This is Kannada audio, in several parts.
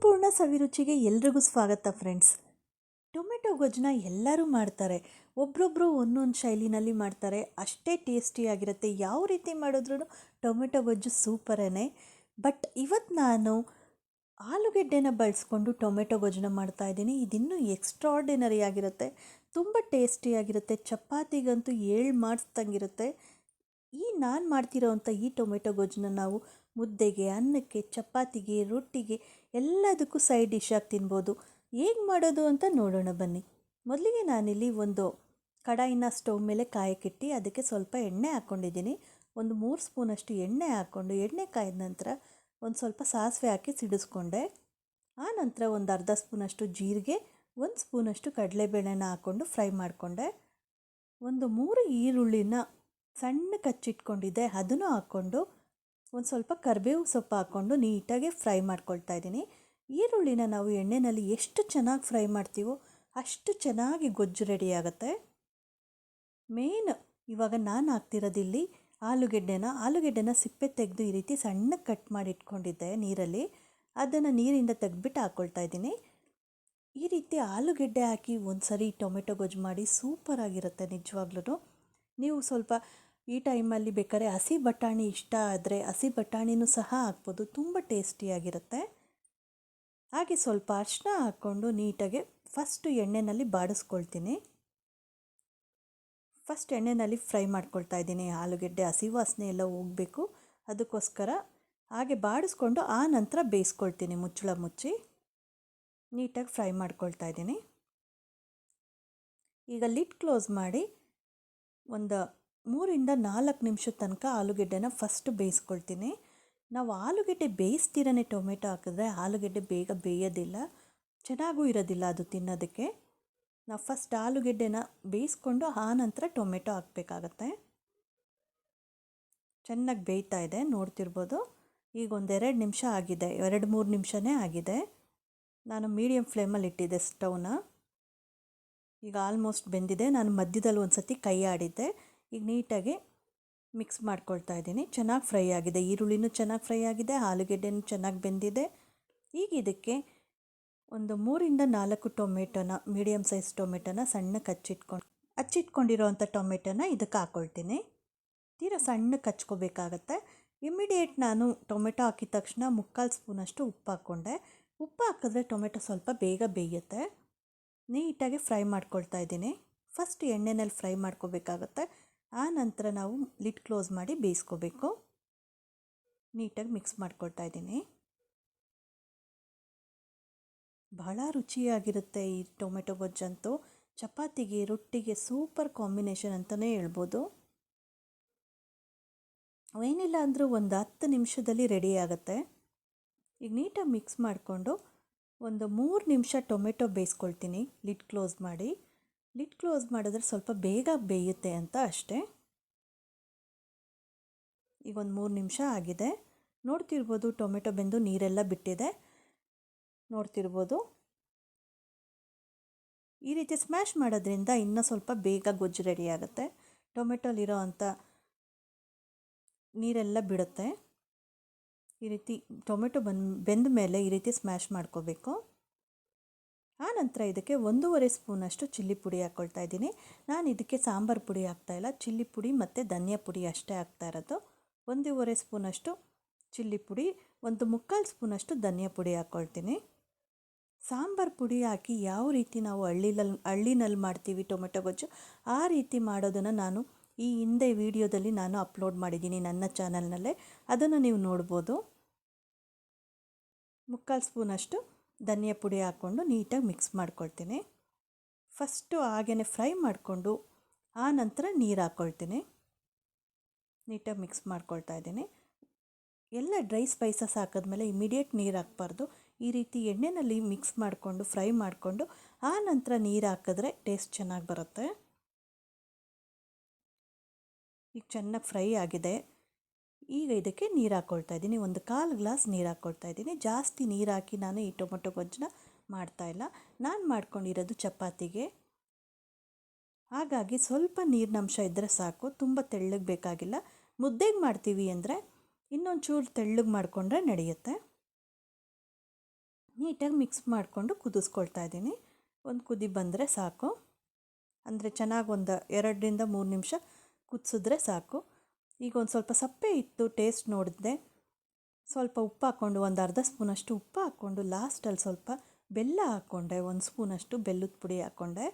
ಅನ್ನಪೂರ್ಣ ಸವಿರುಚಿಗೆ ಎಲ್ರಿಗೂ ಸ್ವಾಗತ ಫ್ರೆಂಡ್ಸ್. ಟೊಮೆಟೊ ಗೊಜ್ಜನ್ನ ಎಲ್ಲರೂ ಮಾಡ್ತಾರೆ. ಒಬ್ರೊಬ್ಬರು ಒಂದೊಂದು ಶೈಲಿನಲ್ಲಿ ಮಾಡ್ತಾರೆ. ಅಷ್ಟೇ ಟೇಸ್ಟಿಯಾಗಿರುತ್ತೆ ಯಾವ ರೀತಿ ಮಾಡಿದ್ರೂ ಟೊಮೆಟೊ ಗೊಜ್ಜು ಸೂಪರೇ ಬಟ್ ಇವತ್ತು ನಾನು ಆಲೂಗೆಡ್ಡೆನ ಬಳಸ್ಕೊಂಡು ಟೊಮೆಟೊ ಗೊಜ್ಜನ್ನ ಮಾಡ್ತಾ ಇದ್ದೀನಿ. ಇದಿನ್ನೂ ಎಕ್ಸ್ಟ್ರಾರ್ಡಿನರಿ ಆಗಿರುತ್ತೆ. ತುಂಬ ಟೇಸ್ಟಿಯಾಗಿರುತ್ತೆ ಚಪಾತಿಗಂತೂ ಏಳು ಮಾಡಿಸ್ದಂಗಿರುತ್ತೆ. ಈ ನಾನು ಮಾಡ್ತಿರೋವಂಥ ಈ ಟೊಮೆಟೊ ಗೊಜ್ಜನ್ನ ನಾವು ಮುದ್ದೆಗೆ, ಅನ್ನಕ್ಕೆ, ಚಪಾತಿಗೆ, ರೊಟ್ಟಿಗೆ ಎಲ್ಲದಕ್ಕೂ ಸೈಡ್ ಡಿಶ್ ಆಗಿ ತಿನ್ಬೋದು. ಹೇಗೆ ಮಾಡೋದು ಅಂತ ನೋಡೋಣ ಬನ್ನಿ. ಮೊದಲಿಗೆ ನಾನಿಲ್ಲಿ ಒಂದು ಕಡಾಯಿನ ಸ್ಟವ್ ಮೇಲೆ ಕಾಯಕ್ಕಿಟ್ಟು ಅದಕ್ಕೆ ಸ್ವಲ್ಪ ಎಣ್ಣೆ ಹಾಕ್ಕೊಂಡಿದ್ದೀನಿ ಒಂದು ಮೂರು ಸ್ಪೂನಷ್ಟು ಎಣ್ಣೆ ಹಾಕ್ಕೊಂಡು ಎಣ್ಣೆ ಕಾಯ್ದ ನಂತರ ಒಂದು ಸ್ವಲ್ಪ ಸಾಸಿವೆ ಹಾಕಿ ಸಿಡಿಸ್ಕೊಂಡೆ. ಆ ನಂತರ ಒಂದು ಅರ್ಧ ಸ್ಪೂನಷ್ಟು ಜೀರಿಗೆ, ಒಂದು ಸ್ಪೂನಷ್ಟು ಕಡಲೆಬೇಳೆನ ಹಾಕ್ಕೊಂಡು ಫ್ರೈ ಮಾಡಿಕೊಂಡೆ. ಒಂದು ಮೂರು ಈರುಳ್ಳಿನ ಸಣ್ಣ ಕಚ್ಚಿಟ್ಕೊಂಡಿದ್ದೆ. ಅದನ್ನು ಹಾಕ್ಕೊಂಡು ಒಂದು ಸ್ವಲ್ಪ ಕರಿಬೇವು ಸೊಪ್ಪು ಹಾಕ್ಕೊಂಡು ನೀಟಾಗಿ ಫ್ರೈ ಮಾಡ್ಕೊಳ್ತಾ ಇದ್ದೀನಿ. ಈರುಳ್ಳಿನ ನಾವು ಎಣ್ಣೆಯಲ್ಲಿ ಎಷ್ಟು ಚೆನ್ನಾಗಿ ಫ್ರೈ ಮಾಡ್ತೀವೋ ಅಷ್ಟು ಚೆನ್ನಾಗಿ ಗೊಜ್ಜು ರೆಡಿ ಆಗುತ್ತೆ. ಮೇನ್ ಇವಾಗ ನಾನು ಹಾಕ್ತಿರೋದಿಲ್ಲಿ ಆಲೂಗೆಡ್ಡೆನ ಆಲೂಗೆಡ್ಡೆನ ಸಿಪ್ಪೆ ತೆಗೆದು ಈ ರೀತಿ ಸಣ್ಣ ಕಟ್ ಮಾಡಿ ಇಟ್ಕೊಂಡಿದ್ದೆ ನೀರಲ್ಲಿ. ಅದನ್ನು ನೀರಿಂದ ತೆಗೆದ್ಬಿಟ್ಟು ಹಾಕ್ಕೊಳ್ತಾ ಇದ್ದೀನಿ. ಈ ರೀತಿ ಆಲೂಗೆಡ್ಡೆ ಹಾಕಿ ಒಂದು ಸರಿ ಟೊಮೆಟೊ ಗೊಜ್ಜು ಮಾಡಿ ಸೂಪರಾಗಿರುತ್ತೆ ನಿಜವಾಗ್ಲೂ ನೀವು ಸ್ವಲ್ಪ ಈ ಟೈಮಲ್ಲಿ ಬೇಕಾದ್ರೆ ಹಸಿ ಬಟಾಣಿ ಇಷ್ಟ ಆದರೆ ಹಸಿ ಬಟಾಣಿನೂ ಸಹ ಹಾಕ್ಬೋದು. ತುಂಬ ಟೇಸ್ಟಿಯಾಗಿರುತ್ತೆ. ಹಾಗೆ ಸ್ವಲ್ಪ ಅರ್ಶಿನ ಹಾಕ್ಕೊಂಡು ನೀಟಾಗಿ ಫಸ್ಟು ಎಣ್ಣೆಯಲ್ಲಿ ಬಾಡಿಸ್ಕೊಳ್ತೀನಿ. ಫಸ್ಟ್ ಎಣ್ಣೆಯಲ್ಲಿ ಫ್ರೈ ಮಾಡ್ಕೊಳ್ತಾ ಇದ್ದೀನಿ. ಆಲೂಗೆಡ್ಡೆ, ಹಸಿ ವಾಸನೆ ಎಲ್ಲ ಹೋಗಬೇಕು. ಅದಕ್ಕೋಸ್ಕರ ಹಾಗೆ ಬಾಡಿಸ್ಕೊಂಡು ಆ ನಂತರ ಬೇಯಿಸ್ಕೊಳ್ತೀನಿ ಮುಚ್ಚಳ ಮುಚ್ಚಿ. ನೀಟಾಗಿ ಫ್ರೈ ಮಾಡ್ಕೊಳ್ತಾ ಇದ್ದೀನಿ. ಈಗ ಲಿಡ್ ಕ್ಲೋಸ್ ಮಾಡಿ ಒಂದು ಮೂರಿಂದ ನಾಲ್ಕು ನಿಮಿಷದ ತನಕ ಆಲೂಗೆಡ್ಡೆನ ಫಸ್ಟ್ ಬೇಯಿಸ್ಕೊಳ್ತೀನಿ. ನಾವು ಆಲೂಗೆಡ್ಡೆ ಬೇಯಿಸ್ತೀರನೇ ಟೊಮೆಟೊ ಹಾಕಿದ್ರೆ ಆಲೂಗೆಡ್ಡೆ ಬೇಗ ಬೇಯೋದಿಲ್ಲ, ಚೆನ್ನಾಗೂ ಇರೋದಿಲ್ಲ ಅದು ತಿನ್ನೋದಕ್ಕೆ. ನಾವು ಫಸ್ಟ್ ಆಲೂಗೆಡ್ಡೆನ ಬೇಯಿಸ್ಕೊಂಡು ಆ ನಂತರ ಟೊಮೆಟೊ ಹಾಕಬೇಕಾಗತ್ತೆ. ಚೆನ್ನಾಗಿ ಬೇಯ್ತಾ ಇದೆ, ನೋಡ್ತಿರ್ಬೋದು. ಈಗ ಒಂದೆರಡು ನಿಮಿಷ ಆಗಿದೆ, ಎರಡು ಮೂರು ನಿಮಿಷನೇ ಆಗಿದೆ. ನಾನು ಮೀಡಿಯಮ್ ಫ್ಲೇಮಲ್ಲಿ ಇಟ್ಟಿದ್ದೆ ಸ್ಟವ್ನ ಈಗ ಆಲ್ಮೋಸ್ಟ್ ಬೆಂದಿದೆ, ನಾನು ಮಧ್ಯದಲ್ಲಿ ಒಂದು ಸತಿ ಕೈ ಆಡಿದ್ದೆ. ಈಗ ನೀಟಾಗಿ ಮಿಕ್ಸ್ ಮಾಡ್ಕೊಳ್ತಾ ಇದ್ದೀನಿ. ಚೆನ್ನಾಗಿ ಫ್ರೈ ಆಗಿದೆ. ಈರುಳ್ಳಿನೂ ಚೆನ್ನಾಗಿ ಫ್ರೈ ಆಗಿದೆ. ಆಲೂಗೆಡ್ಡೆನೂ ಚೆನ್ನಾಗಿ ಬೆಂದಿದೆ. ಈಗ ಇದಕ್ಕೆ ಒಂದು ಮೂರಿಂದ ನಾಲ್ಕು ಟೊಮೆಟೊನ ಮೀಡಿಯಮ್ ಸೈಜ್ ಟೊಮೆಟೋನ ಸಣ್ಣಕ್ಕೆ ಹಚ್ಚಿಟ್ಕೊಂಡು ಹಚ್ಚಿಟ್ಕೊಂಡಿರೋವಂಥ ಟೊಮೆಟೊನ ಇದಕ್ಕೆ ಹಾಕ್ಕೊಳ್ತೀನಿ ತೀರಾ ಸಣ್ಣಕ್ಕೆ ಹಚ್ಕೋಬೇಕಾಗತ್ತೆ ಇಮಿಡಿಯೇಟ್ ನಾನು ಟೊಮೆಟೊ ಹಾಕಿದ ತಕ್ಷಣ ಮುಕ್ಕಾಲು ಸ್ಪೂನಷ್ಟು ಉಪ್ಪು ಹಾಕ್ಕೊಂಡೆ. ಉಪ್ಪು ಹಾಕಿದ್ರೆ ಟೊಮೆಟೊ ಸ್ವಲ್ಪ ಬೇಗ ಬೇಯುತ್ತೆ. ನೀಟಾಗಿ ಫ್ರೈ ಮಾಡ್ಕೊಳ್ತಾ ಇದ್ದೀನಿ. ಫಸ್ಟ್ ಎಣ್ಣೆನಲ್ಲಿ ಫ್ರೈ ಮಾಡ್ಕೋಬೇಕಾಗತ್ತೆ. ಆ ನಂತರ ನಾವು ಲಿಡ್ ಕ್ಲೋಸ್ ಮಾಡಿ ಬೇಯಿಸ್ಕೋಬೇಕು. ನೀಟಾಗಿ ಮಿಕ್ಸ್ ಮಾಡ್ಕೊಳ್ತಾ ಇದ್ದೀನಿ. ಬಹಳ ರುಚಿಯಾಗಿರುತ್ತೆ ಈ ಟೊಮೆಟೊ ಗೊಜ್ಜಂತೂ. ಚಪಾತಿಗೆ, ರೊಟ್ಟಿಗೆ ಸೂಪರ್ ಕಾಂಬಿನೇಷನ್ ಅಂತಲೇ ಹೇಳ್ಬೋದು. ಏನಿಲ್ಲ ಅಂದರೂ ಒಂದು ಹತ್ತು ನಿಮಿಷದಲ್ಲಿ ರೆಡಿ ಆಗುತ್ತೆ. ಈಗ ನೀಟಾಗಿ ಮಿಕ್ಸ್ ಮಾಡಿಕೊಂಡು ಒಂದು ಮೂರು ನಿಮಿಷ ಟೊಮೆಟೊ ಬೇಯಿಸ್ಕೊಳ್ತೀನಿ ಲಿಡ್ ಕ್ಲೋಸ್ ಮಾಡಿ. ಲಿಡ್ ಕ್ಲೋಸ್ ಮಾಡಿದ್ರೆ ಸ್ವಲ್ಪ ಬೇಗ ಬೇಯುತ್ತೆ ಅಂತ ಅಷ್ಟೇ. ಈಗ ಒಂದು ಮೂರು ನಿಮಿಷ ಆಗಿದೆ. ನೋಡ್ತಿರ್ಬೋದು ಟೊಮೆಟೊ ಬೆಂದು ನೀರೆಲ್ಲ ಬಿಟ್ಟಿದೆ. ನೋಡ್ತಿರ್ಬೋದು. ಈ ರೀತಿ ಸ್ಮ್ಯಾಶ್ ಮಾಡೋದ್ರಿಂದ ಇನ್ನೂ ಸ್ವಲ್ಪ ಬೇಗ ಗೊಜ್ಜು ರೆಡಿ ಆಗುತ್ತೆ. ಟೊಮೆಟೊಲಿರೋ ಅಂಥ ನೀರೆಲ್ಲ ಬಿಡುತ್ತೆ. ಈ ರೀತಿ ಟೊಮೆಟೊ ಬಂದ, ಬೆಂದ ಮೇಲೆ ಈ ರೀತಿ ಸ್ಮ್ಯಾಶ್ ಮಾಡ್ಕೋಬೇಕು. ಆನಂತರ ಇದಕ್ಕೆ ಒಂದೂವರೆ ಸ್ಪೂನಷ್ಟು ಚಿಲ್ಲಿ ಪುಡಿ ಹಾಕ್ಕೊಳ್ತಾ ಇದ್ದೀನಿ. ನಾನು ಇದಕ್ಕೆ ಸಾಂಬಾರು ಪುಡಿ ಹಾಕ್ತಾಯಿಲ್ಲ ಚಿಲ್ಲಿ ಪುಡಿ ಮತ್ತು ಧನಿಯಾ ಪುಡಿ ಅಷ್ಟೇ ಹಾಕ್ತಾ ಇರೋದು. ಒಂದೂವರೆ ಸ್ಪೂನಷ್ಟು ಚಿಲ್ಲಿ ಪುಡಿ, ಒಂದು ಮುಕ್ಕಾಲು ಸ್ಪೂನಷ್ಟು ಧನಿಯಾ ಪುಡಿ ಹಾಕ್ಕೊಳ್ತೀನಿ ಸಾಂಬಾರು ಪುಡಿ ಹಾಕಿ ಯಾವ ರೀತಿ ನಾವು ಹಳ್ಳಿಲಲ್ಲಿ ಹಳ್ಳಿನಲ್ಲಿ ಮಾಡ್ತೀವಿ ಟೊಮೆಟೊ ಗೊಜ್ಜು, ಆ ರೀತಿ ಮಾಡೋದನ್ನು ನಾನು ಈ ಹಿಂದೆ ವಿಡಿಯೋದಲ್ಲಿ ನಾನು ಅಪ್ಲೋಡ್ ಮಾಡಿದ್ದೀನಿ ನನ್ನ ಚಾನಲ್ನಲ್ಲೇ. ಅದನ್ನು ನೀವು ನೋಡ್ಬೋದು. ಮುಕ್ಕಾಲು ಸ್ಪೂನಷ್ಟು ಧನಿಯಾ ಪುಡಿ ಹಾಕ್ಕೊಂಡು ನೀಟಾಗಿ ಮಿಕ್ಸ್ ಮಾಡ್ಕೊಳ್ತೀನಿ. ಫಸ್ಟು ಹಾಗೆಯೇ ಫ್ರೈ ಮಾಡಿಕೊಂಡು ಆ ನಂತರ ನೀರು ಹಾಕ್ಕೊಳ್ತೀನಿ. ನೀಟಾಗಿ ಮಿಕ್ಸ್ ಮಾಡ್ಕೊಳ್ತಾ ಇದ್ದೀನಿ. ಎಲ್ಲ ಡ್ರೈ ಸ್ಪೈಸಸ್ ಹಾಕಿದ್ಮೇಲೆ ಇಮಿಡಿಯೇಟ್ ನೀರು ಹಾಕ್ಬಾರ್ದು. ಈ ರೀತಿ ಎಣ್ಣೆಯಲ್ಲಿ ಮಿಕ್ಸ್ ಮಾಡಿಕೊಂಡು, ಫ್ರೈ ಮಾಡಿಕೊಂಡು ಆ ನಂತರ ನೀರು ಹಾಕಿದ್ರೆ ಟೇಸ್ಟ್ ಚೆನ್ನಾಗಿ ಬರುತ್ತೆ. ಈಗ ಚೆನ್ನಾಗಿ ಫ್ರೈ ಆಗಿದೆ. ಈಗ ಇದಕ್ಕೆ ನೀರು ಹಾಕ್ಕೊಳ್ತಾ ಇದ್ದೀನಿ. ಒಂದು ಕಾಲು ಗ್ಲಾಸ್ ನೀರು ಹಾಕ್ಕೊಳ್ತಾ ಇದ್ದೀನಿ. ಜಾಸ್ತಿ ನೀರು ಹಾಕಿ ನಾನು ಈ ಟೊಮೊಟೊ ಗೊಜ್ಜನ್ನ ಮಾಡ್ತಾಯಿಲ್ಲ ನಾನು ಮಾಡ್ಕೊಂಡಿರೋದು ಚಪಾತಿಗೆ. ಹಾಗಾಗಿ ಸ್ವಲ್ಪ ನೀರಿನಂಶ ಇದ್ದರೆ ಸಾಕು. ತುಂಬ ತೆಳ್ಳಗೆ ಬೇಕಾಗಿಲ್ಲ. ಮುದ್ದೆಗೆ ಮಾಡ್ತೀವಿ ಅಂದರೆ ಇನ್ನೊಂದು ಚೂರು ತೆಳ್ಳಗೆ ಮಾಡಿಕೊಂಡ್ರೆ ನಡೆಯುತ್ತೆ. ನೀಟಾಗಿ ಮಿಕ್ಸ್ ಮಾಡಿಕೊಂಡು ಕುದಿಸ್ಕೊಳ್ತಾ ಇದ್ದೀನಿ. ಒಂದು ಕುದಿ ಬಂದರೆ ಸಾಕು. ಅಂದರೆ ಚೆನ್ನಾಗಿ ಒಂದು ಎರಡರಿಂದ ಮೂರು ನಿಮಿಷ ಕುದಿಸಿದ್ರೆ ಸಾಕು. ಈಗ ಒಂದು ಸ್ವಲ್ಪ ಸಪ್ಪೆ ಇತ್ತು ಟೇಸ್ಟ್ ನೋಡಿದೆ ಸ್ವಲ್ಪ ಉಪ್ಪು ಹಾಕ್ಕೊಂಡು ಒಂದು ಅರ್ಧ ಸ್ಪೂನಷ್ಟು ಉಪ್ಪು ಹಾಕ್ಕೊಂಡು ಲಾಸ್ಟಲ್ಲಿ ಸ್ವಲ್ಪ ಬೆಲ್ಲ ಹಾಕ್ಕೊಂಡೆ ಒಂದು ಸ್ಪೂನಷ್ಟು ಬೆಲ್ಲದ ಪುಡಿ ಹಾಕ್ಕೊಂಡೆ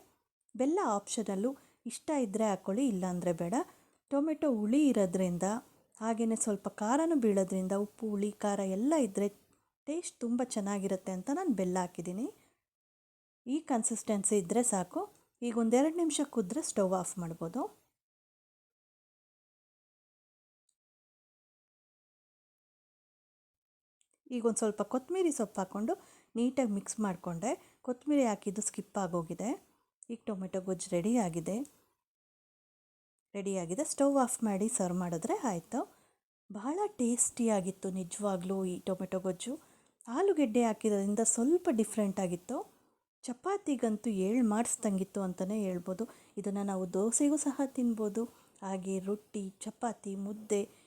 ಬೆಲ್ಲ ಆಪ್ಷನಲ್ಲೂ ಇಷ್ಟ ಇದ್ದರೆ ಹಾಕ್ಕೊಳ್ಳಿ ಇಲ್ಲಾಂದರೆ ಬೇಡ. ಟೊಮೆಟೊ ಹುಳಿ ಇರೋದ್ರಿಂದ ಹಾಗೆಯೇ ಸ್ವಲ್ಪ ಖಾರನೂ ಬೀಳೋದ್ರಿಂದ, ಉಪ್ಪು, ಹುಳಿ, ಖಾರ ಎಲ್ಲ ಇದ್ದರೆ ಟೇಸ್ಟ್ ತುಂಬ ಚೆನ್ನಾಗಿರುತ್ತೆ ಅಂತ ನಾನು ಬೆಲ್ಲ ಹಾಕಿದ್ದೀನಿ. ಈ ಕನ್ಸಿಸ್ಟೆನ್ಸಿ ಇದ್ದರೆ ಸಾಕು. ಈಗ ಒಂದೆರಡು ನಿಮಿಷ ಕುದ್ರೆ ಸ್ಟವ್ ಆಫ್ ಮಾಡ್ಬೋದು. ಈಗ ಒಂದು ಸ್ವಲ್ಪ ಕೊತ್ತಂಬರಿ ಸೊಪ್ಪು ಹಾಕ್ಕೊಂಡು ನೀಟಾಗಿ ಮಿಕ್ಸ್ ಮಾಡಿಕೊಂಡೆ. ಕೊತ್ತಂಬರಿ ಹಾಕಿದ್ದು ಸ್ಕಿಪ್ ಆಗೋಗಿದೆ. ಈಗ ಟೊಮೆಟೊ ಗೊಜ್ಜು ರೆಡಿ ಆಗಿದೆ. ರೆಡಿಯಾಗಿದೆ ಸ್ಟವ್ ಆಫ್ ಮಾಡಿ ಸರ್ವ್ ಮಾಡಿದ್ರೆ ಆಯಿತು. ಬಹಳ ಟೇಸ್ಟಿಯಾಗಿತ್ತು ನಿಜವಾಗ್ಲೂ ಈ ಟೊಮೆಟೊ ಗೊಜ್ಜು. ಆಲೂಗೆಡ್ಡೆ ಹಾಕಿರೋದ್ರಿಂದ ಸ್ವಲ್ಪ ಡಿಫ್ರೆಂಟ್ ಆಗಿತ್ತು. ಚಪಾತಿಗಂತೂ ಏಳು ಮಾಡಿಸ್ದಂಗಿತ್ತು ಅಂತಲೇ ಹೇಳ್ಬೋದು. ಇದನ್ನು ನಾವು ದೋಸೆಗೂ ಸಹ ತಿನ್ಬೋದು. ಹಾಗೆ ರೊಟ್ಟಿ, ಚಪಾತಿ, ಮುದ್ದೆ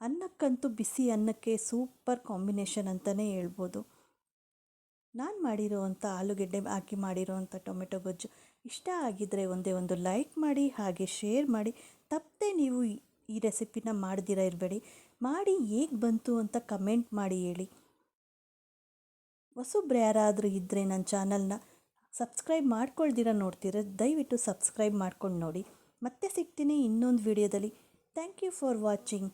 ಅನ್ನಕ್ಕಂತೂ ಬಿಸಿ ಅನ್ನಕ್ಕೆ ಸೂಪರ್ ಕಾಂಬಿನೇಷನ್ ಅಂತಲೇ ಹೇಳ್ಬೋದು. ನಾನು ಮಾಡಿರೋವಂಥ ಆಲೂಗೆಡ್ಡೆ ಹಾಕಿ ಮಾಡಿರೋವಂಥ ಟೊಮೆಟೊ ಗೊಜ್ಜು ಇಷ್ಟ ಆಗಿದ್ದರೆ ಒಂದೇ ಒಂದು ಲೈಕ್ ಮಾಡಿ, ಹಾಗೆ ಶೇರ್ ಮಾಡಿ. ತಪ್ಪದೆ ನೀವು ಈ ರೆಸಿಪಿನ ಮಾಡ್ದಿರ ಇರಬೇಡಿ. ಮಾಡಿ ಹೇಗೆ ಬಂತು ಅಂತ ಕಮೆಂಟ್ ಮಾಡಿ ಹೇಳಿ. ಹೊಸಬ್ರು ಯಾರಾದರೂ ಇದ್ದರೆ ನನ್ನ ಚಾನಲ್ನ ಸಬ್ಸ್ಕ್ರೈಬ್ ಮಾಡ್ಕೊಳ್ದಿರ ನೋಡ್ತೀರ, ದಯವಿಟ್ಟು ಸಬ್ಸ್ಕ್ರೈಬ್ ಮಾಡ್ಕೊಂಡು ನೋಡಿ. ಮತ್ತೆ ಸಿಗ್ತೀನಿ ಇನ್ನೊಂದು ವಿಡಿಯೋದಲ್ಲಿ. Thank you for watching.